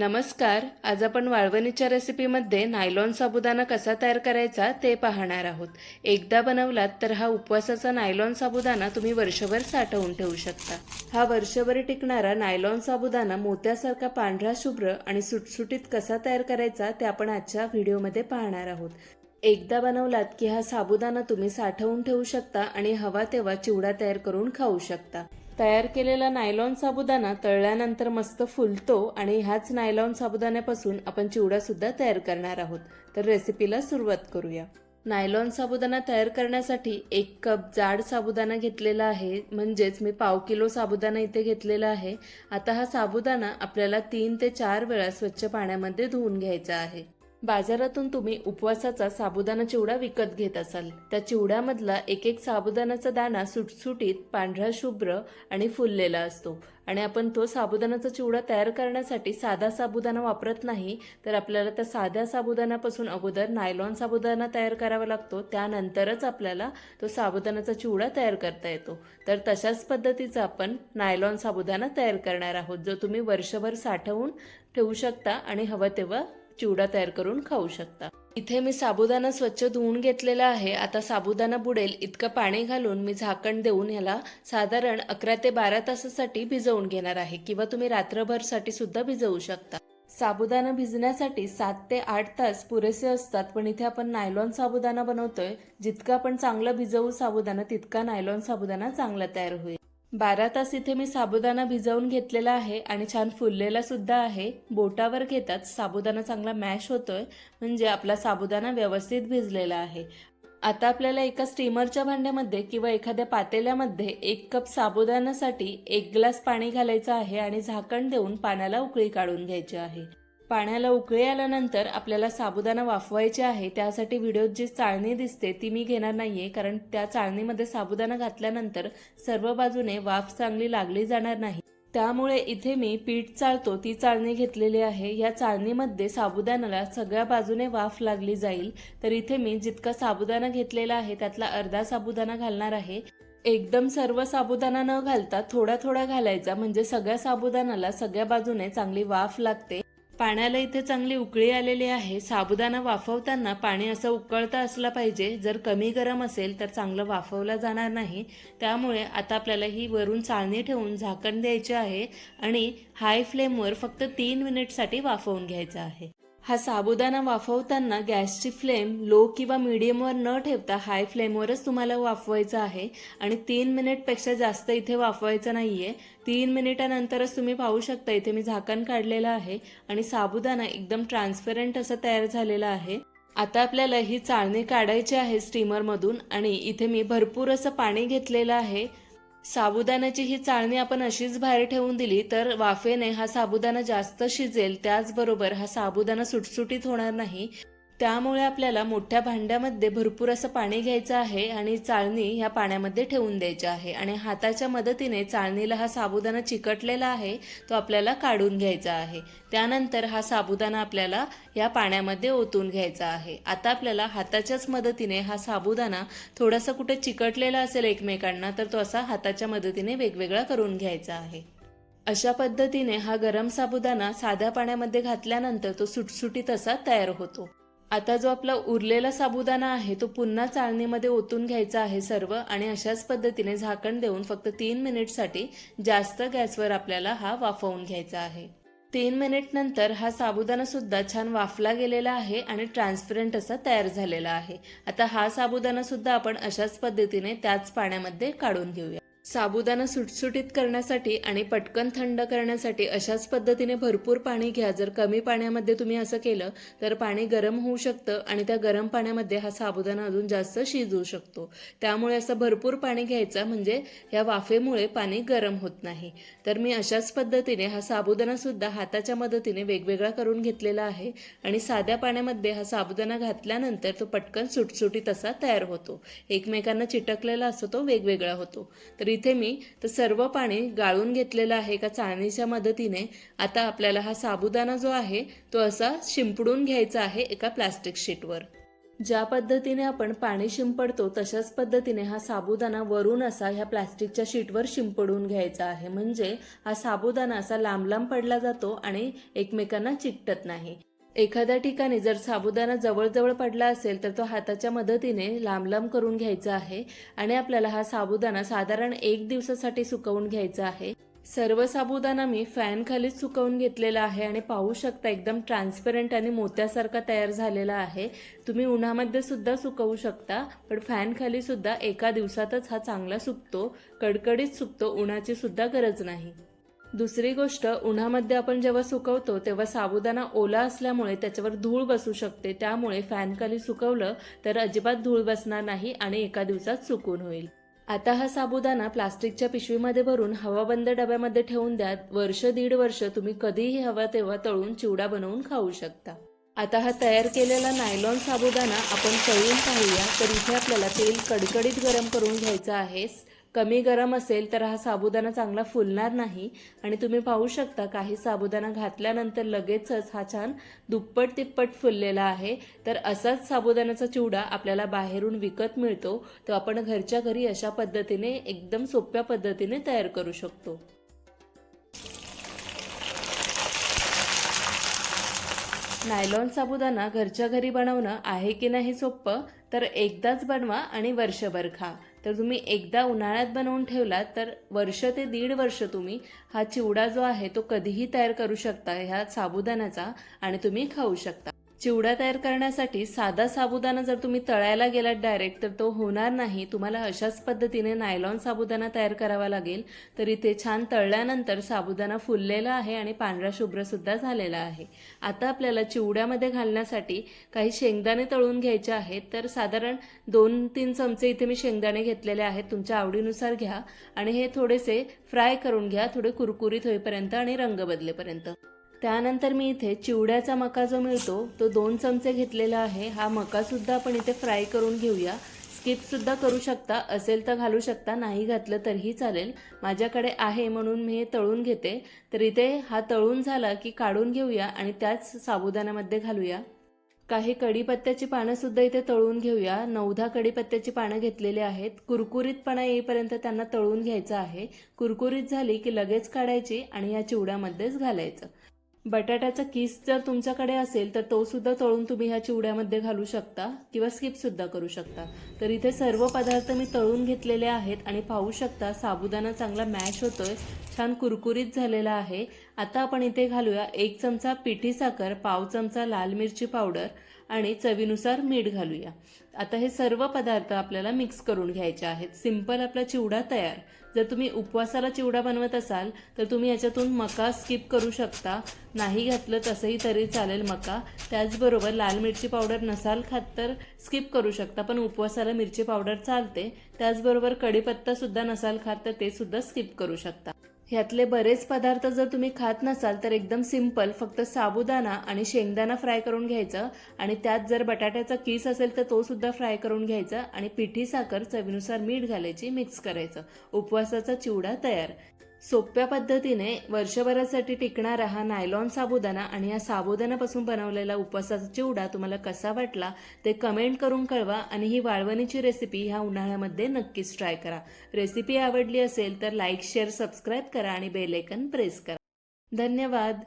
नमस्कार. आज आपण वाळवणीच्या रेसिपीमध्ये नायलॉन साबुदाणा कसा तयार करायचा ते पाहणार आहोत. एकदा बनवलात तर हा उपवासाचा नायलॉन साबुदाणा तुम्ही वर्षभर साठवून ठेवू शकता. हा वर्षभर टिकणारा नायलॉन साबुदाणा मोत्यासारखा पांढरा शुभ्र आणि सुटसुटीत कसा तयार करायचा ते आपण आजच्या व्हिडिओमध्ये पाहणार आहोत. एकदा बनवलात की हा साबुदाणा तुम्ही साठवून ठेवू शकता आणि हवा तेव्हा चिवडा तयार करून खाऊ शकता. तयार केलेला नायलॉन साबुदाणा तळल्यानंतर मस्त फुलतो आणि ह्याच नायलॉन साबुदाण्यापासून आपण चिवडासुद्धा तयार करणार आहोत. तर रेसिपीला सुरुवात करूया. नायलॉन साबुदाणा तयार करण्यासाठी एक कप जाड साबुदाणा घेतलेला आहे. म्हणजेच मी पाव किलो साबुदाणा इथे घेतलेला आहे. आता हा साबुदाणा आपल्याला तीन ते चार वेळा स्वच्छ पाण्यामध्ये धुवून घ्यायचा आहे. बाजारातून तुम्ही उपवासाचा साबुदाणा चिवडा विकत घेत असाल. त्या चिवड्यामधला एक एक साबुदाण्याचा दाणा सुटसुटीत पांढरा शुभ्र आणि फुललेला असतो. आणि आपण तो साबुदाण्याचा चिवडा तयार करण्यासाठी साधा साबुदाणा वापरत नाही तर आपल्याला त्या साध्या साबुदाण्यापासून अगोदर नायलॉन साबुदाणा तयार करावा लागतो. त्यानंतरच आपल्याला तो साबुदाण्याचा चिवडा तयार करता येतो. तर तशाच पद्धतीचा आपण नायलॉन साबुदाणा तयार करणार आहोत जो तुम्ही वर्षभर साठवून ठेवू शकता आणि हवं तेव्हा चिवडा तयार करून खाऊ शकता. इथे मी साबुदाणा स्वच्छ धुवून घेतलेला आहे. आता साबुदाणा बुडेल इतकं पाणी घालून मी झाकण देऊन ह्याला साधारण अकरा ते बारा तासासाठी भिजवून घेणार आहे किंवा तुम्ही रात्रभरसाठी सुद्धा भिजवू शकता. साबुदाणा भिजण्यासाठी सात ते आठ तास पुरेसे असतात पण इथे आपण नायलॉन साबुदाणा बनवतोय. जितका आपण चांगलं भिजवू साबुदाणा तितका नायलॉन साबुदाणा चांगला तयार होईल. बारा तास इथे मी साबुदाणा भिजवून घेतलेला आहे आणि छान फुललेला सुद्धा आहे. बोटावर घेतात साबुदाणा चांगला मॅश होतोय म्हणजे आपला साबुदाणा व्यवस्थित भिजलेला आहे. आता आपल्याला एका स्टीमरच्या भांड्यामध्ये किंवा एखाद्या पातेल्यामध्ये एक कप साबुदाण्यासाठी एक ग्लास पाणी घालायचं आहे आणि झाकण देऊन पाण्याला उकळी काढून घ्यायची आहे. पाण्याला उकळी आल्यानंतर आपल्याला साबुदाणा वाफवायचे आहे त्यासाठी व्हिडिओत जी चाळणी दिसते ती मी घेणार नाही आहे कारण त्या चाळणीमध्ये साबुदाणा घातल्यानंतर सर्व बाजूने वाफ चांगली लागली जाणार नाही. त्यामुळे इथे मी पीठ चाळतो ती चाळणी घेतलेली आहे. या चाळणीमध्ये साबुदाण्याला सगळ्या बाजूने वाफ लागली जाईल. तर इथे मी जितका साबुदाणा घेतलेला आहे त्यातला अर्धा साबुदाणा घालणार आहे. एकदम सर्व साबुदाणा न घालता थोडा थोडा घालायचा म्हणजे सगळ्या साबुदाण्याला सगळ्या बाजूने चांगली वाफ लागते. पाण्याला इथे चांगली उकळी आलेली आहे. साबुदाणा वाफवताना पाणी असं उकळता असलं पाहिजे. जर कमी गरम असेल तर चांगलं वाफवलं जाणार नाही. त्यामुळे आता आपल्याला ही वरून चाळणी ठेवून झाकण द्यायचे आहे आणि हाय फ्लेमवर फक्त तीन मिनिटसाठी वाफवून घ्यायचं आहे. हा साबुदाणा वाफवताना गॅसची फ्लेम लो किंवा मिडियमवर न ठेवता हाय फ्लेमवरच तुम्हाला वाफवायचा आहे. आणि तीन मिनिटपेक्षा जास्त इथे वाफवायचं नाहीये. तीन मिनिटानंतरच तुम्ही पाहू शकता इथे मी झाकण काढलेलं आहे आणि साबुदाणा एकदम ट्रान्सपरंट असं तयार झालेला आहे. आता आपल्याला ही चाळणी काढायची आहे स्टीमरमधून आणि इथे मी भरपूर असं पाणी घेतलेलं आहे. साबुदाण्याची ही चाळणी आपण अशीच बाहेर ठेवून दिली तर वाफेने हा साबुदाणा जास्त शिजेल त्याचबरोबर हा साबुदाणा सुटसुटीत होणार नाही. त्यामुळे आपल्याला मोठ्या भांड्यामध्ये भरपूर असं पाणी घ्यायचं आहे आणि चाळणी ह्या पाण्यामध्ये ठेवून द्यायची आहे. आणि हाताच्या मदतीने चाळणीला हा साबुदाणा चिकटलेला आहे तो आपल्याला काढून घ्यायचा आहे. त्यानंतर हा साबुदाणा आपल्याला या पाण्यामध्ये ओतून घ्यायचा आहे. आता आपल्याला हाताच्याच मदतीने हा साबुदाणा थोडासा कुठे चिकटलेला असेल एकमेकांना तर तो असा हाताच्या मदतीने वेगवेगळा करून घ्यायचा आहे. अशा पद्धतीने हा गरम साबुदाणा साध्या पाण्यामध्ये घातल्यानंतर तो सुटसुटीत असा तयार होतो. आता जो आपला उरलेला साबुदाणा आहे तो पुन्हा चाळणीमध्ये ओतून घ्यायचा आहे सर्व आणि अशाच पद्धतीने झाकण देऊन फक्त तीन मिनिटसाठी जास्त गॅसवर आपल्याला हा वाफवून घ्यायचा आहे. तीन मिनिट नंतर हा साबुदाणा सुद्धा छान वाफला गेलेला आहे आणि ट्रान्सपरंट असा तयार झालेला आहे. आता हा साबुदाणा सुद्धा आपण अशाच पद्धतीने त्याच पाण्यामध्ये काढून घेऊया. साबुदाणा सुटसुटीत करण्यासाठी आणि पटकन थंड करण्यासाठी अशाच पद्धतीने भरपूर पाणी घ्या. जर कमी पाण्यामध्ये तुम्ही असं केलं तर पाणी गरम होऊ शकतं आणि त्या गरम पाण्यामध्ये हा साबुदाणा अजून जास्त शिजू शकतो. त्यामुळे असं भरपूर पाणी घ्यायचं म्हणजे या वाफेमुळे पाणी गरम होत नाही. तर मी अशाच पद्धतीने हा साबुदाणासुद्धा हाताच्या मदतीने वेगवेगळा करून घेतलेला आहे आणि साध्या पाण्यामध्ये हा साबुदाणा घातल्यानंतर तो पटकन सुटसुटीत असा तयार होतो. एकमेकांना चिटकलेला असतो तो वेगवेगळा होतो. तर इथे मी तर सर्व पाणी गाळून घेतलेलं आहे का चाळणीच्या मदतीने. आता आपल्याला हा साबुदाणा जो आहे तो असा शिंपडून घ्यायचा आहे एका प्लास्टिक शीटवर. ज्या पद्धतीने आपण पाणी शिंपडतो तशाच पद्धतीने हा साबुदाणा वरून असा ह्या प्लास्टिकच्या शीटवर शिंपडून घ्यायचा आहे. म्हणजे हा साबुदाणा असा लांब लांब पडला जातो आणि एकमेकांना चिकटत नाही. एखाद्या ठिकाणी जर साबुदाणा जवळजवळ पडला असेल तर तो हाताच्या मदतीने लांब लांब करून घ्यायचा आहे आणि आपल्याला हा साबुदाणा साधारण एक दिवसासाठी सुकवून घ्यायचा आहे. सर्व साबुदाणा मी फॅन खालीच सुकवून घेतलेला आहे आणि पाहू शकता एकदम ट्रान्सपरंट आणि मोत्यासारखा तयार झालेला आहे. तुम्ही उन्हामध्ये सुद्धा सुकवू शकता पण फॅन खाली सुद्धा एका दिवसातच हा चांगला सुकतो. कडकडीत सुकतो उन्हाची सुद्धा गरज नाही. दुसरी गोष्ट उन्हामध्ये आपण जेव्हा सुकवतो तेव्हा साबुदाणा ओला असल्यामुळे त्याच्यावर धूळ बसू शकते. त्यामुळे फॅनखाली सुकवलं तर अजिबात धूळ बसणार नाही आणि एका दिवसात सुकून होईल. आता हा साबुदाणा प्लास्टिकच्या पिशवीमध्ये भरून हवाबंद डब्यामध्ये ठेवून द्या. वर्ष दीड वर्ष तुम्ही कधीही हवा तेव्हा तळून चिवडा बनवून खाऊ शकता. आता हा तयार केलेला नायलॉन साबुदाणा आपण तळून पाहूया. तर इथे आपल्याला तेल कडकडीत गरम करून घ्यायचं आहे. कमी गरम असेल तर हा साबुदाणा चांगला फुलणार नाही. आणि तुम्ही पाहू शकता काही साबुदाणा घातल्यानंतर लगेचच हा छान दुप्पट तिप्पट फुललेला आहे. तर असाच साबुदाण्याचा चिवडा आपल्याला बाहेरून विकत मिळतो. तो आपण घरच्या घरी अशा पद्धतीने एकदम सोप्या पद्धतीने तयार करू शकतो. नायलॉन साबुदाणा घरच्या घरी बनवणं आहे की नाही सोपं तर एकदाच बनवा आणि वर्षभर खा. तर तुम्ही एकदा उन्हाळ्यात बनवून ठेवलात तर वर्ष ते दीड वर्ष तुम्ही हा चिवडा जो आहे तो कधीही तयार करू शकता ह्या साबुदाण्याचा आणि तुम्ही खाऊ शकता. चिवडा तयार करण्यासाठी साधा साबुदाणा जर तुम्ही तळायला गेलात डायरेक्ट तर तो होणार नाही. तुम्हाला अशाच पद्धतीने नायलॉन साबुदाणा तयार करावा लागेल. तर इथे छान तळल्यानंतर साबुदाणा फुललेला आहे आणि पांढरा शुभ्र सुद्धा झालेला आहे. आता आपल्याला चिवड्यामध्ये घालण्यासाठी काही शेंगदाणे तळून घ्यायचे आहेत. तर साधारण दोन तीन चमचे इथे मी शेंगदाणे घेतलेले आहेत. तुमच्या आवडीनुसार घ्या. आणि हे थोडेसे फ्राय करून घ्या. थोडे कुरकुरीत होईपर्यंत आणि रंग बदलेपर्यंत. त्यानंतर मी इथे चिवड्याचा मका जो मिळतो तो दोन चमचे घेतलेला आहे. हा मकासुद्धा आपण इथे फ्राय करून घेऊया. स्किपसुद्धा करू शकता असेल तर घालू शकता नाही घातलं तरीही चालेल. माझ्याकडे आहे म्हणून मी हे तळून घेते. तर इथे हा तळून झाला की काढून घेऊया आणि त्याच साबुदाण्यामध्ये घालूया. काही कढीपत्त्याची पानंसुद्धा इथे तळून घेऊया. नवधा कढीपत्त्याची पानं घेतलेली आहेत. कुरकुरीतपणा येईपर्यंत त्यांना तळून घ्यायचं आहे. कुरकुरीत झाली की लगेच काढायची आणि या चिवड्यामध्येच घालायचं. बटाट्याचा किस जर तुमच्याकडे असेल तर तो सुद्धा तळून तुम्ही ह्या चिवड्यामध्ये घालू शकता किंवा स्किप सुद्धा करू शकता. तर इथे सर्व पदार्थ मी तळून घेतलेले आहेत आणि पाहू शकता साबुदाणा चांगला मॅश होतोय छान कुरकुरीत झालेला आहे. आता आपण इथे घालूया एक चमचा पिठी साखर पाव चमचा लाल मिरची पावडर आणि चवीनुसार मीठ घालूया. आता हे सर्व पदार्थ आपल्याला मिक्स करून घ्यायचे आहेत. सिंपल आपला चिवडा तयार. जर तुम्ही उपवासाला चिवडा बनवत असाल तर तुम्ही याच्यातून मका स्किप करू शकता. नाही घातलं तसंही तरी चालेल मका. त्याचबरोबर लाल मिरची पावडर नसाल खात तर स्किप करू शकता पण उपवासाला मिरची पावडर चालते. त्याचबरोबर कढीपत्तासुद्धा नसाल खात तर ते सुद्धा स्किप करू शकता. ह्यातले बरेच पदार्थ जर तुम्ही खात नसाल तर एकदम सिंपल फक्त साबुदाणा आणि शेंगदाणा फ्राय करून घ्यायचं. आणि त्यात जर बटाट्याचा किस असेल तर तो सुद्धा फ्राय करून घ्यायचा. आणि पिठी साखर चवीनुसार मीठ घालायची मिक्स करायचं. उपवासाचा चिवडा तयार. सोप्या पद्धतीने वर्षभरासाठी टिकणारा हा नायलॉन साबुदाणा आणि या साबुदाणापासून बनवलेला उपवासाचा चिवडा तुम्हाला कसा वाटला ते कमेंट करून कळवा आणि ही वाळवणीची रेसिपी ह्या उन्हाळ्यामध्ये नक्कीच ट्राय करा. रेसिपी आवडली असेल तर लाईक शेअर सबस्क्राईब करा आणि बेलेकन प्रेस करा. धन्यवाद.